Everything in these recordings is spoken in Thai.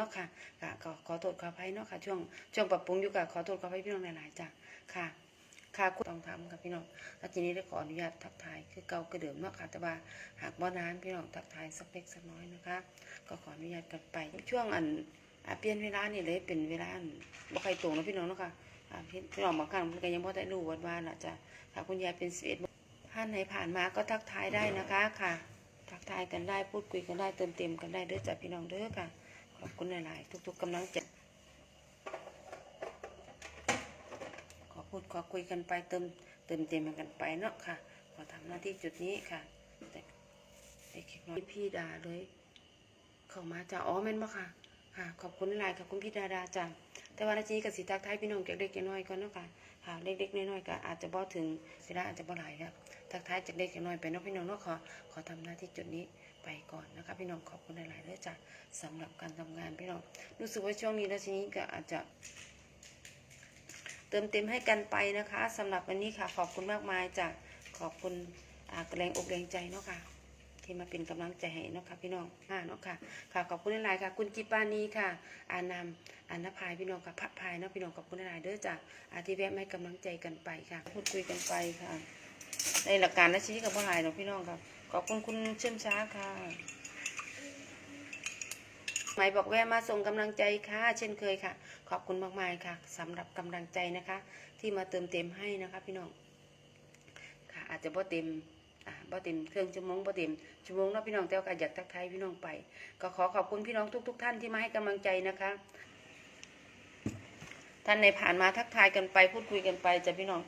นาะค่ะค่ะก็ขอโทษขออภัยเนาะค่ะ ช่วงช่วงปรับปรุงอยู่กับขอโทษขออภัยพี่น้องหลายๆจ้ะค่ะค่ะคุณต้องทำค่ะพี่น้องแล้วทีนี้ได้ขออนุญาตทักทายคือเก่ากระเดิมเนาะค่ะ แต่ว่าหากบ่นานพี่น้องทักทายสักเล็กสักน้อยนะคะ ก็ขออนุญาตกันไป ช่วงอันเปลี่ยนเวลานี่เลยเป็นเวลาบ่ใครตรงนะพี่น้องเนาะค่ะพี่พี่น้องบางครั้งเพิ่นก็ยังบ่ได้รู้วันว่าน่ะจ้ะค่ะคุณยายเป็น11ท่านไหนผ่านมาก็ทักทายได้นะคะค่ะ ทักทายกันได้พูดคุยกันได้เติมเต็มกันได้เด้อจ้ะพี่น้องเด้อค่ะ ขอบคุณหลายๆทุก ๆกำลังใจขอพูดขอคุยกันไปเติมเติมเต็มกันไปเนาะค่ะ ขอทำหน้าที่จุดนี้ค่ะแต่เด็กน้อยพี่ดาเลย เข้ามาจ้าอ๋อแม่นบ่ค่ะ ค่ะ ขอบคุณหลายขอบคุณพี่ดาดาจ้า แต่ว่านาทีกับสีทักทายพี่น้องจากเล็กๆน้อยๆก่อนเนาะค่ะค่ะเล็กๆน้อยๆก็อาจจะบ่ถึงเวลาอาจจะบ่หลายครับทักทายจากเล็กจากน้อยไปเนาะพี่น้องเนาะขอขอทำหน้าที่จุดนี้ไปก่อนนะคะพี่น้องขอบคุณหลายๆเลยจ้ะสำหรับการทำงานพี่น้องรู้สึกว่าช่วงนี้นาทีนี้ก็อาจจะ เติมเต็มให้กันไปนะคะสำหรับวันนี้ค่ะ ขอบคุณมากมายจ้ะขอบคุณแรงอกแรงใจเนาะค่ะ ที่มาเป็นกำลังใจให้เนาะค่ะพี่น้องอ่าเนาะค่ะค่ะขอบคุณหลายค่ะ คุณกิปานีค่ะ อานามอานภายพี่น้องกับพระพายเนาะพี่น้องขอบคุณหลายเด้อจ้ะอาที่แวะให้กำลังใจกันไปค่ะ พูดคุยกันไปค่ะ ในหลักการและชีวิตกับพ่อหลายเนาะพี่น้องครับขอบคุณคุณเชื่อมช้าค่ะหมายบอกแวะมาส่งกำลังใจค่ะ เช่นเคยค่ะ ขอบคุณมากมายค่ะสำหรับกำลังใจนะคะ ที่มาเติมเต็มให้นะคะ พี่น้องค่ะ อาจจะบ่เต็ม อ่าบ่เต็มเครื่องชั่วโมงบ่เต็มชั่วโมงเนาะพี่น้องแต่ว่าก็อยากทักทายพี่น้องไป ก็ขอขอบคุณพี่น้องทุก ๆท่านที่มาให้กำลังใจนะคะท่านในผ่านมาทักทายกันไปพูดคุยกันไปจะพี่น้อง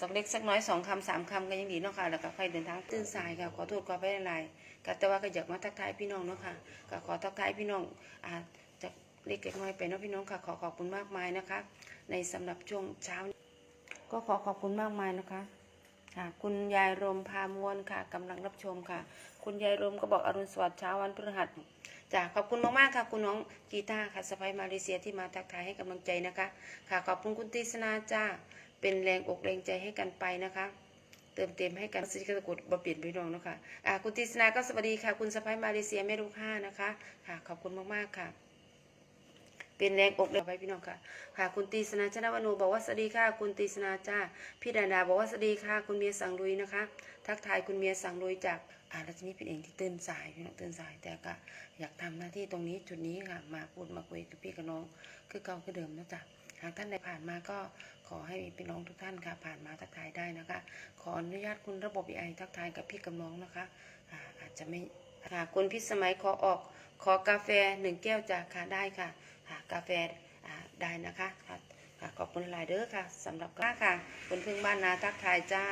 สักเล็กสักน้อยสองคำสามคำก็ยังดีเนาะค่ะแล้วก็ค่อยเดินทางตื่นสายค่ะขอโทษขอไปหลายๆก็แต่ว่าก็อยากมาทักทายพี่น้องเนาะค่ะก็ขอทักทายพี่น้องอ่าจากเล็กเล็กน้อยไปเนาะพี่น้องค่ะขอขอบคุณมากมายนะคะ ในสำหรับช่วงเช้า ก็ขอขอบคุณมากมายนะคะ ค่ะ คุณยายรมพามวลค่ะกำลังรับชมค่ะ คุณยายรมก็บอกอรุณสวัสดิ์เช้าวันพฤหัสจ้ะขอบคุณมากๆค่ะ คุณน้องกีตาร์ค่ะสไปมาเลเซียที่มาทักทายให้กำลังใจนะคะ ค่ะขอบคุณคุณติสนาจ้าเป็นแรงอกแรงใจให้กันไปนะคะ เติมเต็มให้กันสิกระกุดบเปลี่ยนพี่น้องนะคะอ่าคุณติสนาก็สวัสดีค่ะ คุณสไปมาเลเซียแม่ลูกห้านะคะ ค่ะ ขอบคุณมากๆค่ะ เป็นแรงอกแรงใจพี่น้องค่ะ ค่ะ คุณตีสนาชนะวนูบอกว่าสวัสดีค่ะ คุณตีสนาจ้า พี่ดาดาบอกว่าสวัสดีค่ะ คุณเมียสังลุยนะคะ ทักทายคุณเมียสังลุยจากอ่ารัชนีเป็นเองที่ตื่นสายพี่น้องตื่นสายแต่ก็อยากทำหน้าที่ตรงนี้จุดนี้ค่ะ มาพูดมาคุยกับพี่กับน้อง คือเก่าคือเดิมนะจ๊ะหากท่านใดผ่านมาก็ขอให้พี่น้องทุกท่านค่ะ ผ่านมาทักทายได้นะคะ ขออนุญาตคุณระบบไอทักทายกับพี่กับน้องนะคะอาอาจจะไม่ค่ะคุณพิสมัยขอออกขอกาแฟหนึ่งแก้วจากค่ะได้ค่ะ กาแฟได้นะคะค่ะขอบคุณหลายเด้อค่ะสำหรับค่ะค่ะคุณพึ่งบ้านนาทักทายจ้า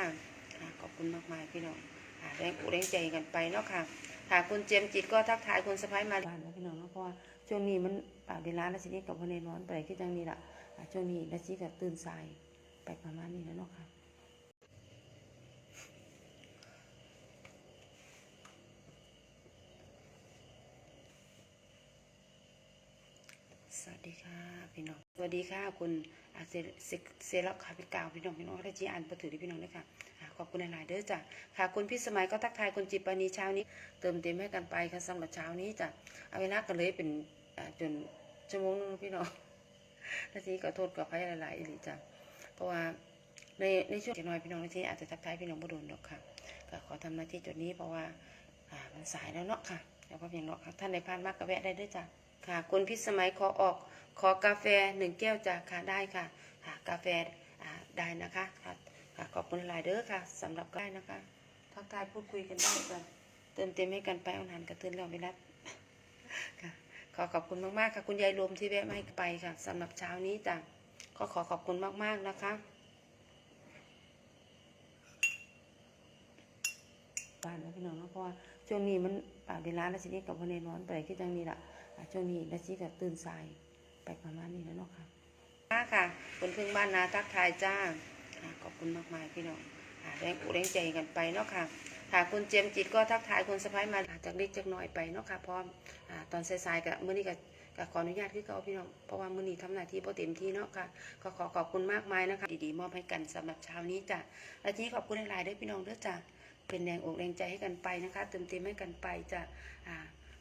ขอบคุณมากมายพี่น้องค่ะแรงอกแรงใจกันไปเนาะค่ะค่ะคุณเจมจิตก็ทักทายคุณสะพ้ายมาบ้านนะพี่น้องเนาะเพราะว่าช่วงนี้มันป่าเวลาแล้วสินีกับวันในนอนไปที่จังนี้ละช่วงนี้แล้วสิกับตื่นสายไปประมาณนี้แล้วเนาะค่ะ สวัสดีค่ะ พี่น้อง สวัสดีค่ะคุณเซเซเซลักค่ะพี่กาวพี่น้องพี่น้องได้จีอ่านประถือที่พี่น้องด้วยค่ะขอบคุณหลายๆเด้อจ้ะค่ะคุณพี่สมัยก็ทักทายคุณจิปานีเช้านี้ เติมเต็มให้กันไปค่ะสำหรับเช้านี้จ้ะเอาเวลากันเลยเป็นจนชั่วโมงนึงพี่น้องนาทีก็โทษกับภัยหลายๆอีหลีจ้ะเพราะว่าในในช่วงเด็กน้อยพี่น้องนาทีอาจจะทักทายพี่น้องบ่โดนดอกค่ะก็ขอทำหน้าที่จุดนี้เพราะว่ามันสายแล้วเนาะค่ะแล้วก็เพียงเนาะค่ะท่านใดผ่านมากก็แวะได้ด้วยจ้ะ ค่ะ คุณพิสมัยขอออกขอกาแฟหนึ่งแก้วจากค่ะได้ค่ะค่ะกาแฟได้นะคะค่ะค่ะขอบคุณหลายเด้อค่ะสำหรับได้นะคะทักทายพูดคุยกันได้จ้ะเติมเต็มให้กันไปอาหานกระตือนเราไปรับค่ะขอขอบคุณมากๆค่ะคุณยายรวมที่แวะมาให้ไปค่ะสำหรับเช้านี้จ้ะก็ขอขอบคุณมากๆนะคะบ้านนะพี่น้องเนะเพราะว่าช่วงนี้มันป่าเวลาแล้วสินี้กับวันในนอนไปที่จังนี้ล่ะอ่า ช่วงนี้ดัชชี่กับตื่นสายไปประมาณนี้แล้วเนาะค่ะค่ะค่ะคนพึ่งบ้านนาทักทายจ้าขอบคุณมากมายพี่น้องแรงอกแรงใจกันไปเนาะค่ะค่ะคุณเจมจิตก็ทักทายคุณสะพ้ายมาจากเล็กจากน้อยไปเนาะค่ะพร้อมตอนสายๆกับมื้อนี้กับกับขออนุญาตคือเขาพี่น้องเพราะว่ามื้อนี้ทำหน้าที่พอเต็มที่เนาะค่ะก็ขอขอบคุณมากมายนะคะ ดีๆ มอบให้กันสำหรับเช้านี้จ้ะและทีนี้ขอบคุณหลายๆด้วยพี่น้องด้อจ้ะเป็นแรงอกแรงใจให้กันไปนะคะ เติมเต็มให้กันไปจ้ะอ่า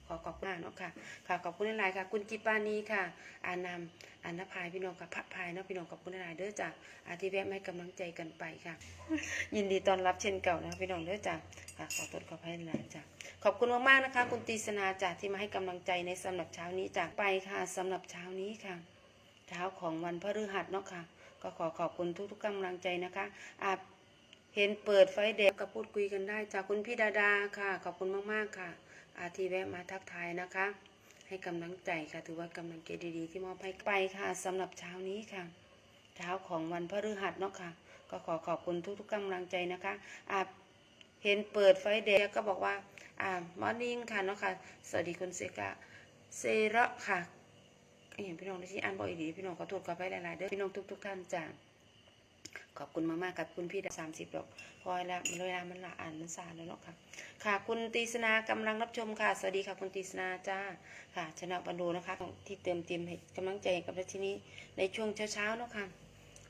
ขอขอบคุณมากเนาะค่ะค่ะขอบคุณหลายค่ะ คุณจิปานีค่ะ อานามอานภายพี่น้องกับพระพายเนาะพี่น้องขอบคุณหลายเด้อจ้ะอาทิแวะมาให้กำลังใจกันไปค่ะ ยินดีต้อนรับเช่นเก่านะพี่น้องเด้อจ้ะค่ะขอโทษขออภัยหลายจ้ะขอบคุณมากๆนะคะ คุณตีสนาจ้ะที่มาให้กำลังใจในสำหรับเช้านี้จ้ะไปค่ะสำหรับเช้านี้ค่ะ เช้าของวันพฤหัสเนาะค่ะ ก็ขอขอบคุณทุกๆกำลังใจนะคะอาเห็นเปิดไฟแดงก็พูดคุยกันได้จากคุณพี่ดาดาค่ะ ขอบคุณมาก ๆ ค่ะ อาทีแวะมาทักทายนะคะ ให้กำลังใจค่ะ ถือว่ากำลังใจดีๆ ที่มอบให้ไปค่ะสำหรับเช้านี้ค่ะ เช้าของวันพฤหัสเนาะค่ะ ก็ขอขอบคุณทุกๆกำลังใจนะคะอาเห็นเปิดไฟแดงก็บอกว่าอ่ามอร์นิ่งค่ะเนาะค่ะ สวัสดีคุณเซกะเซระค่ะเห็นพี่น้องที่อ่านบ่อยดีพี่น้องขอโทษขอไปหลายๆเด้อพี่น้องทุก ๆ ท่านจ้า ขอบคุณมากๆกับคุณพี่สามสิบดอกพอแล้วเวลามันละอ่านมันสาแล้วเนาะค่ะ ค่ะ คุณตีสนากำลังรับชมค่ะ สวัสดีค่ะ คุณตีสนาจ้า ค่ะ ชนะบันดูนะคะ ที่เติมเต็มให้กำลังใจกับราชินีในช่วงเช้าๆเนาะค่ะ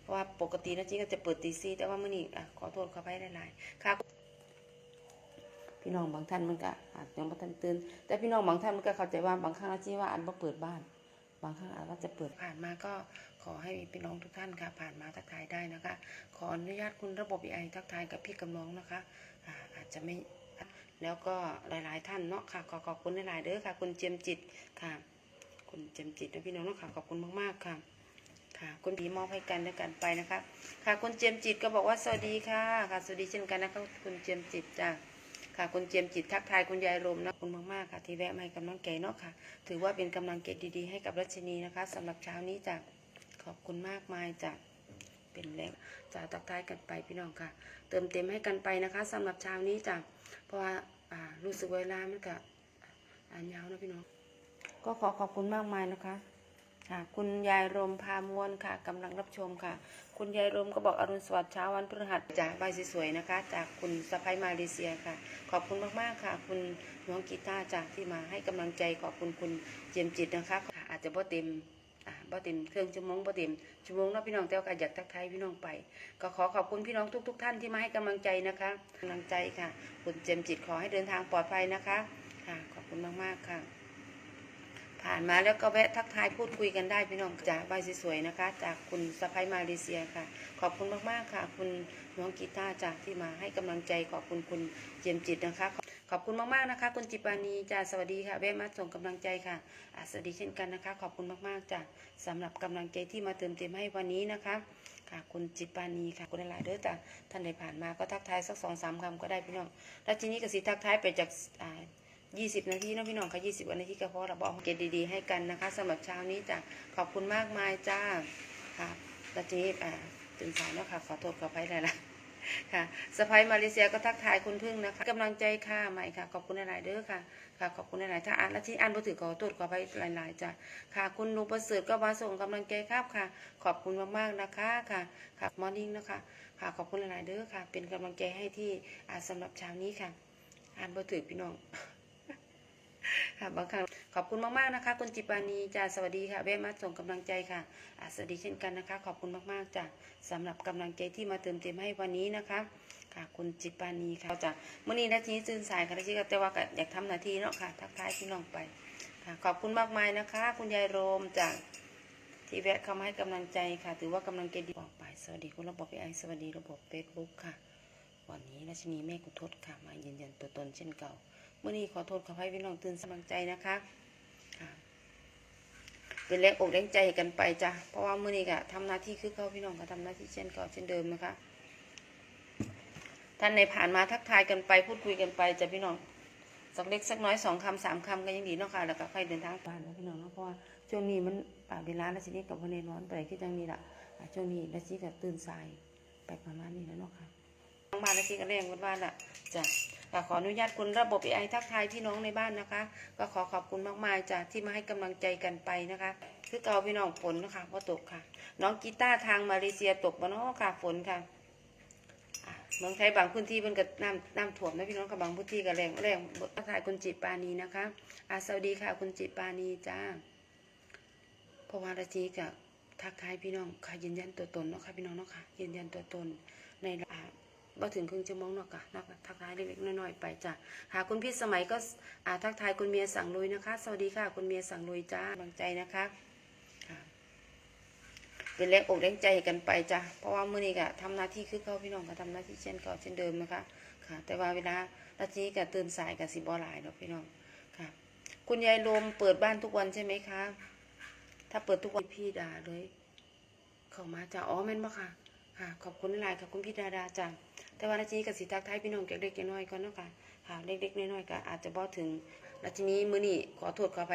เพราะว่าปกตินะจีก็จะเปิดตีซีแต่ว่ามื้อนี้อะขอโทษขอไปหลายๆค่ะพี่น้องบางท่านมันก็อาจยังบ่ทันตื่นแต่พี่น้องบางท่านมันก็เข้าใจว่าบางครั้งอาจีว่าอันบ่เปิดบ้าน บางครั้งอาจจะเปิดผ่านมาก็ขอให้พี่น้องทุกท่านค่ะ ผ่านมาทักทายได้นะคะ ขออนุญาตคุณระบบไอทักทายกับพี่กับน้องนะคะอาอาจจะไม่แล้วก็หลายๆท่านเนาะค่ะขอขอบคุณหลายๆเด้อค่ะ คุณเจียมจิตค่ะ คุณเจียมจิตนะพี่น้องเนาะค่ะขอบคุณมากๆค่ะค่ะคุณผีมอบให้กันด้วยกันไปนะคะ ค่ะคุณเจียมจิตก็บอกว่าสวัสดีค่ะ ค่ะสวัสดีเช่นกันนะคะคุณเจียมจิตจ้า ค่ะคุณเจียมจิตทักทายคุณยายรมนะขอบคุณมากๆค่ะ ที่แวะมาให้กำลังใจเนาะค่ะ ถือว่าเป็นกำลังใจดีๆ ให้กับรัชนีนะคะสำหรับเช้านี้จ้ะขอบคุณมากมายจ้ะเป็นแรงจะทักทายกันไปพี่น้องค่ะ เติมเต็มให้กันไปนะคะสำหรับเช้านี้จ้ะเพราะว่าอ่ารู้สึกเวลามันก็อ่านยาวนะพี่น้อง ก็ขอขอบคุณมากมายนะคะ ค่ะ คุณยายรมพามวนค่ะกำลังรับชมค่ะ คุณยายรมก็บอกอรุณสวัสดิ์เช้าวันพฤหัสจากใบสวยๆนะคะ จากคุณสะพายมาเลเซียค่ะ ขอบคุณมากๆค่ะ คุณน้องกีตาร์จากที่มาให้กำลังใจขอบคุณคุณเจียมจิตนะคะอาจจะบ่เต็มอ่าบ่เต็มเครื่องชั่วโมงบ่เต็มชั่วโมงเนะพี่น้องแต่ว่าก็อยากทักทายพี่น้องไป ก็ขอขอบคุณพี่น้องทุก ๆท่านที่มาให้กำลังใจนะคะกำลังใจค่ะ คุณเจียมจิตขอให้เดินทางปลอดภัยนะคะ ค่ะ ขอบคุณมากๆค่ะ ผ่านมาแล้วก็แวะทักทายพูดคุยกันได้พี่น้องจากใบสวยๆนะคะ จากคุณสะพ้ายมาเลเซียค่ะ ขอบคุณมากๆค่ะ คุณน้องกีตาร์จากที่มาให้กำลังใจขอบคุณคุณเจียมจิตนะคะ ขอบคุณมากๆนะคะ คุณจิปานีจ้าสวัสดีค่ะแวะมาส่งกำลังใจค่ะอะสวัสดีเช่นกันนะคะ ขอบคุณมากๆจ้าสำหรับกำลังใจที่มาเติมเต็มให้วันนี้นะคะค่ะคุณจิปานีค่ะคุณหลายๆเด้อจ้าท่านใดผ่านมาก็ทักทายสักสองสามคำก็ได้พี่น้องแล้วทีนี้ก็สิทักทายไปจากอ่า ยี่สิบนาทีเนาะพี่น้องค่ะยี่สิบนาทีก็พอเราบอกเกตดีๆให้กันนะคะสำหรับเช้านี้จ้ะขอบคุณมากมายจ้าค่ะแล้วทีนี้อ่าตื่นสายเนาะค่ะขอโทษขออภัยลายๆค่ะสะพายมาเลเซียก็ทักทายคุณพึ่งนะคะกำลังใจค่ะใหม่ค่ะ ขอบคุณหลาย ๆ เด้อค่ะ ค่ะขอบคุณหลาย ๆ ถ้าอ่านแล้วที่อ่านบ่ถือขอโทษขออภัยหลาย ๆ จ้ะค่ะ คุณลุงประเสริฐก็มาส่งกำลังใจครับค่ะ ขอบคุณมาก ๆ นะคะค่ะ ค่ะมอร์นิ่งนะคะค่ะขอบคุณหลาย ๆ เด้อค่ะ เป็นกำลังใจให้ที่อ่าสำหรับเช้านี้ค่ะ อ่านบ่ถือพี่น้อง ค่ะบางครั้งขอบคุณมากๆนะคะ คุณจิปานีจ้าสวัสดีค่ะแวะมาส่งกำลังใจค่ะสวัสดีเช่นกันนะคะ ขอบคุณมากๆจ้าสำหรับกำลังใจที่มาเติมเต็มให้วันนี้นะคะค่ะคุณจิปานีค่ะจ้าเมื่อนี้นาทีตื่นสายค่ะที่ก็แต่ว่าอยากทำนาทีเนาะค่ะ ทักทายพี่น้องไปค่ะขอบคุณมากมายนะคะ คุณยายโรมจากที่แวะเข้ามาให้กำลังใจค่ะ ถือว่ากำลังใจดีบอกไป สวัสดีคุณระบบไอสวัสดีระบบเฟซบุ๊กค่ะ วันนี้ราชินีเมฆกุทศค่ะมายืนยันตัวตนเช่นเก่าเมื่อนี้ขอโทษขอให้พี่น้องตื่นกำลังใจนะคะค่ะเป็นแรงอกแรงใจกันไปจ้ะเพราะว่าเมื่อนี้ก็ทำหน้าที่คือเขาพี่น้องก็ทำหน้าที่เช่นเก่าเช่นเดิมนะคะท่านในผ่านมาทักทายกันไปพูดคุยกันไปจ้ะพี่น้องสักเล็กสักน้อยสองคำสามคำก็ยังดีเนาะค่ะแล้วก็ค่อยเดินทางผ่านนะพี่น้องเนาะเพราะว่าช่วงนี้มันป่าเวลาแล้วทีนี้กับวันน้อนไปคือจังนี้ละช่วงนี้แล้วทีก็ตื่นสายไปประมาณนี้แล้วเนาะค่ะางบ้านและที่ก็เรียงกันบ้านละจ้ะก็ขออนุญาตคุณระบบไอทักทายพี่น้องในบ้านนะคะ ก็ขอขอบคุณมากๆจ้ะที่มาให้กำลังใจกันไปนะคะ คือเก่าพี่น้องฝนนะคะพอตกค่ะ น้องกีตาร์ทางมาเลเซียตกบ้านนาะค่ะฝนค่ะอะเมืองไทยบางพื้นที่มันก็น้ำน้ำท่วมนะพี่น้องกับบางพื้นที่ก็แรงแรงทักทายคุณจิตปานีนะคะอาสวัสดีค่ะคุณจิตปานีจ้าเพราะว่าราชีกับทักทายพี่น้องค่ะยืนยันตัวตนเนาะค่ะพี่น้องเนาะค่ะยืนยันตัวตนในอ่า บ่ถึงครึ่งชั่วโมงเนาะค่ะนักทักทายเล็กๆน้อยๆไปจ้ะหาคุณพี่สมัยก็อ่าทักทายคุณเมียสั่งลุยนะคะ สวัสดีค่ะ คุณเมียสั่งลุยจ้ากำลังใจนะคะเป็นแรงอกแรงใจกันไปจ้ะเพราะว่ามื้อนี้ก็ทำหน้าที่คือเขาพี่น้องก็ทำหน้าที่เช่นเก่าเช่นเดิมนะคะค่ะ แต่ว่าเวลานาทีก็ตื่นสายก็สิบ่หลายดอกพี่น้องค่ะ คุณยายลมเปิดบ้านทุกวันใช่ไหมคะถ้าเปิดทุกวันพี่ด่าเลยเข้ามาจ้ะอ๋อแม่นบ่ค่ะค่ะ ขอบคุณหลายค่ะคุณพี่ดาดาจ้ะ แต่ว่านาทีกับสีทักทายพี่น้องเล็กๆน้อยๆก่อนเนาะค่ะค่ะเล็กๆน้อยๆก็อาจจะบ่ถึงนาทีนี้มื้อนี้ขอโทษขออภัย